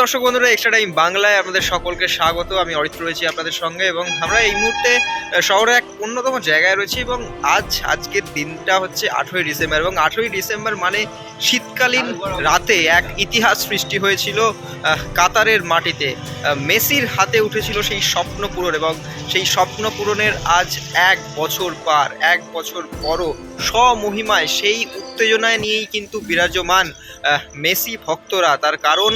দর্শক বন্ধুরা extra time বাংলায় আপনাদের সকলকে স্বাগত। আমি অরিত্র রয়েছি আপনাদের সঙ্গে এবং আমরা এই মুহূর্তে শহরে এক অন্যতম জায়গায় রয়েছি এবং আজ, আজকের দিনটা হচ্ছে আঠেরোই ডিসেম্বর এবং আঠেরোই ডিসেম্বর মানে শীতকালীন রাতে এক ইতিহাস সৃষ্টি হয়েছিল কাতারের মাটিতে। মেসির হাতে উঠেছিল সেই স্বপ্ন পূরণ এবং সেই স্বপ্ন পূরণের আজ এক বছর পার, এক বছর পরও স্বমহিমায় সেই উত্তেজনায় নিয়েই কিন্তু বিরাজমান মেসি ভক্তরা। তার কারণ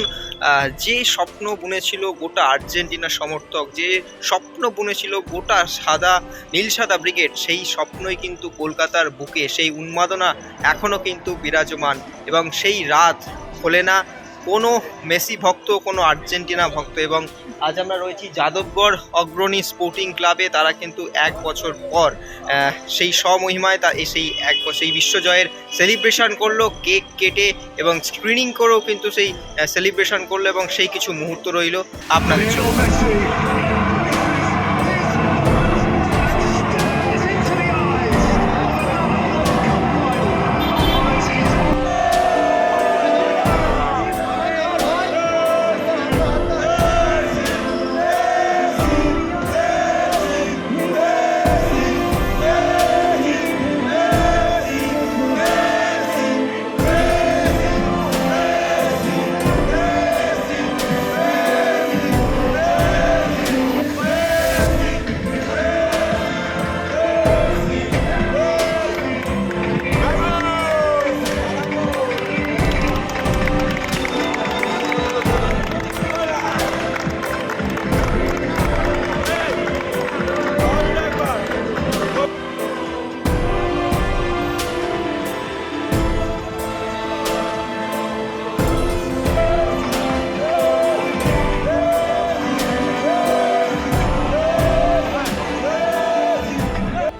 যে স্বপ্ন বুনেছিল গোটা আর্জেন্টিনা সমর্থক, যে স্বপ্ন বুনেছিল গোটা সাদা, নীল সাদা ব্রিগেড, সেই স্বপ্নই কিন্তু কলকাতার বুকে, সেই উন্মাদনা এখনও কিন্তু বিরাজমান এবং সেই রাত খোলে না। কোনো মেসি ভক্ত, কোনো আর্জেন্টিনা ভক্ত এবং আজ আমরা রয়েছি যাদবগড় অগ্রণী স্পোর্টিং ক্লাবে তারা কিন্তু এক বছর পর সেই স্বমহিমায় তা সেই এক সেই বিশ্বজয়ের সেলিব্রেশন করল, কেক কেটে এবং স্ক্রিনিং করেও কিন্তু সেই সেলিব্রেশন করল এবং সেই কিছু মুহূর্ত রইল। আপনাদের জন্য।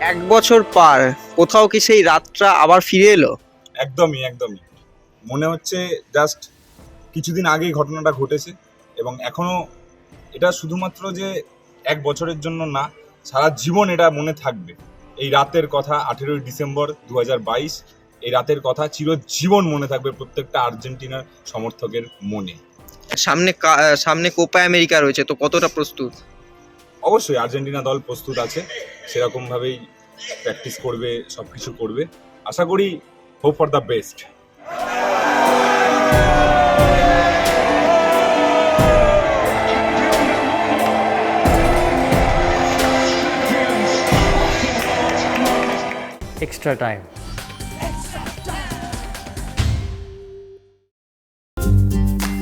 এক বছর পার কোথাও কি সেই রাতটা আবার ফিরে এলো? একদমই একদমই। মনে হচ্ছে জাস্ট কিছুদিন আগেই ঘটনাটা ঘটেছে এবং এখনও এটা শুধুমাত্র যে এক বছরের জন্য না সারা জীবন এটা মনে থাকবে। এই রাতের কথা আঠেরোই ডিসেম্বর দু হাজার বাইশ এই রাতের কথা চিরজীবন মনে থাকবে প্রত্যেকটা আর্জেন্টিনার সমর্থকের মনে। সামনে সামনে কোপা আমেরিকা রয়েছে তো কতটা প্রস্তুত? অবশ্যই আর্জেন্টিনা দল প্রস্তুত আছে, সেরকমভাবেই প্র্যাকটিস করবে সব কিছু করবে আশা করি hope for the best extra time.